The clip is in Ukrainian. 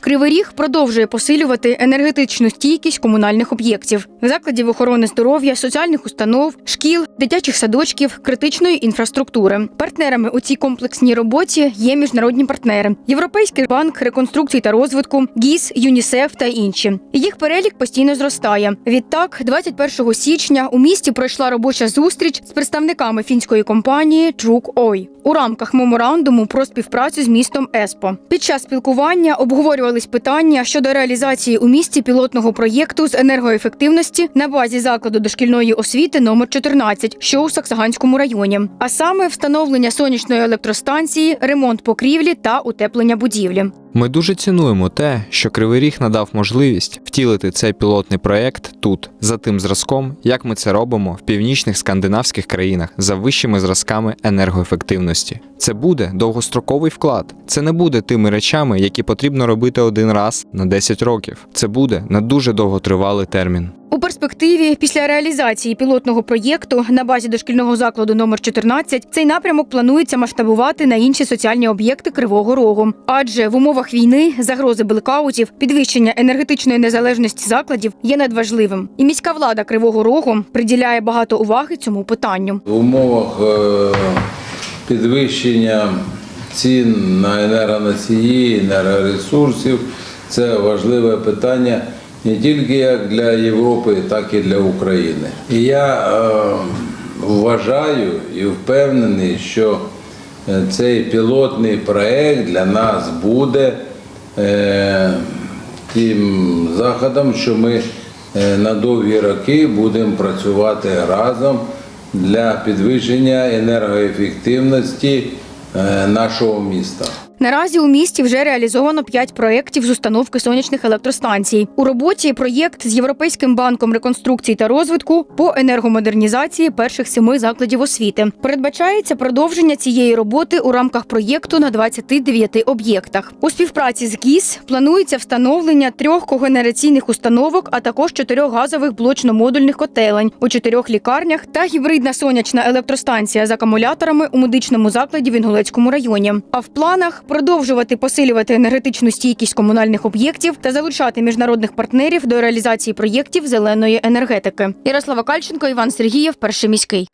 Кривий Ріг продовжує посилювати енергетичну стійкість комунальних об'єктів, закладів охорони здоров'я, соціальних установ, шкіл, дитячих садочків, критичної інфраструктури. Партнерами у цій комплексній роботі є міжнародні партнери: Європейський банк реконструкції та розвитку, ГІС, ЮНІСЕФ та інші. Їх перелік постійно зростає. Відтак, 21 січня у місті пройшла робоча зустріч з представниками фінської компанії Чук Ой у рамках меморандуму про співпрацю з містом Еспо. Під час спілкування обговорювались питання щодо реалізації у місті пілотного проєкту з енергоефективності на базі закладу дошкільної освіти номер 14, що у Саксаганському районі, а саме встановлення сонячної електростанції, ремонт покрівлі та утеплення будівлі. Ми дуже цінуємо те, що Кривий Ріг надав можливість втілити цей пілотний проект тут, за тим зразком, як ми це робимо в північних скандинавських країнах за вищими зразками енергоефективності. Це буде довгостроковий вклад. Це не буде тими речами, які потрібно робити один раз на 10 років. Це буде на дуже довготривалий термін. У перспективі, після реалізації пілотного проєкту на базі дошкільного закладу номер 14 цей напрямок планується масштабувати на інші соціальні об'єкти Кривого Рогу. Адже в умовах війни загрози блекаутів, підвищення енергетичної незалежності закладів є надважливим. І міська влада Кривого Рогу приділяє багато уваги цьому питанню. В умовах е, підвищення цін на енергоносії, енергоресурсів це важливе питання не тільки як для Європи, так і для України. І я е, вважаю і впевнений, що е, цей пілотний проект для нас буде е, тим заходом, що ми е, на довгі роки будемо працювати разом для підвищення енергоефективності е, нашого міста. Наразі у місті вже реалізовано 5 проєктів з установки сонячних електростанцій. У роботі проєкт з Європейським банком реконструкції та розвитку по енергомодернізації перших семи закладів освіти. Передбачається продовження цієї роботи у рамках проєкту на 29 об'єктах. У співпраці з ГІС планується встановлення трьох когенераційних установок, а також чотирьох газових блочно-модульних котелень у чотирьох лікарнях та гібридна сонячна електростанція з акумуляторами у медичному закладі в Інгулецькому районі. А в планах продовжувати посилювати енергетичну стійкість комунальних об'єктів та залучати міжнародних партнерів до реалізації проєктів зеленої енергетики. Ярослава Кальченко, Іван Сергієв, перший міський.